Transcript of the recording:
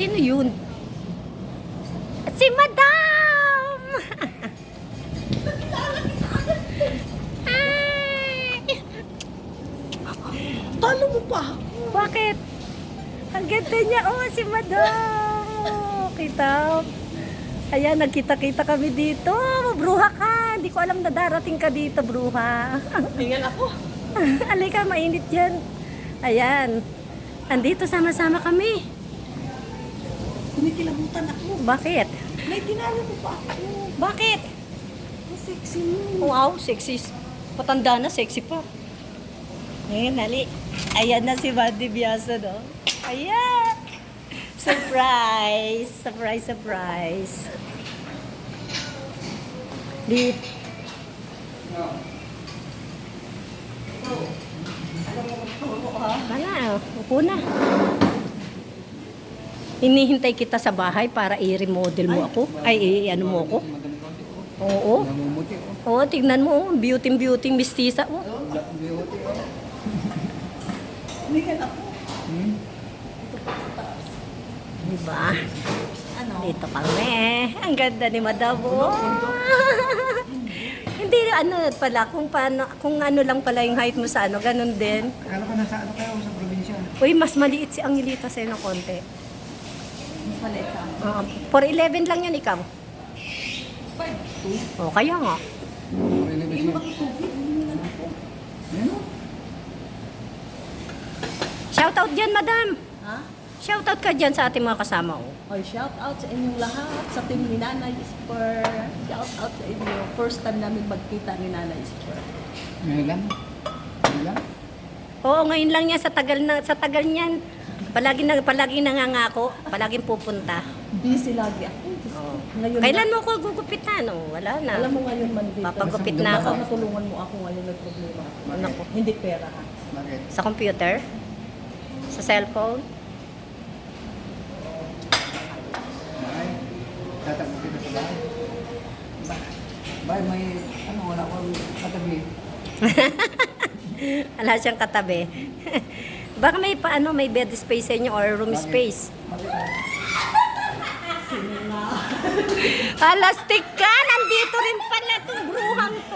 Sino yun? Si Madam! Ay! Talo mo pa. Bakit? Ang ganda niya. Oh, si Madam. Kita. Ayan, nagkita-kita kami dito. Bruha ka. Hindi ko alam na darating ka dito, bruha. Tingnan ako. Alika, mainit yan. Ayan. Andito sama-sama kami. Kinikilabutan ako. Bakit? May tinalo mo pa ako. Bakit? Ang sexy mo. Wow, sexy. Patanda na, sexy pa. Ngayon, nali. Ayan na si Mandy Biasa, no? Ayan! Surprise! Surprise, surprise. Di... Wala, upo na. Hinihintay kita sa bahay para i-remodel mo ako. Ay, i- ano mo ako? Oo. Oh. Oo, tignan mo, oh. beauty beauty mistisa. Oh. Beauty oh. Tingnan ako. Hmm? Diba? Ano? Dito kami. Ang ganda ni Madam. Oh. Hindi ano pala, kung paano, kung ano lang pala yung height mo sa ano, ganun din. Akala ko nasa ano kayo sa probinsya. Uy, mas maliit si Angelita sa'yo ng konti. Maliit ka. Uh, 4'11 lang yan ikaw. 5'2". O, kaya nga. Ako. Yan oh. Shoutout dyan, Madam. Ha? Shoutout ka dyan sa ating mga kasama. Oh. Oy, shout out sa inyong lahat sa team ni Nanay Spur. Shout out sa inyo. First time namin magkita ni Nanay Spur. Ngayon lang. Ngayon lang. Oo, ngayon lang yan sa tagal na sa tagal niyan. Palagi na palagi nangangako, palaging pupunta. Busy lagi ako. Diyos ko. Ngayon Kailan mo ko gugupitan? Oh, wala na. Alam mo ngayon man dito. Papagupit na Baka ako. matulungan mo ako ngayon may problema ako. Naku. Hindi pera ha. Bakit? Sa computer? Sa cellphone? Bakit? Tatakbo kita sa bahay. Ba- Bahay may ano wala akong katabi. Wala siyang katabi. Baka may paano, may bed space sa inyo or room space. Bakit? Alastik ka! Nandito rin pala itong bruhang!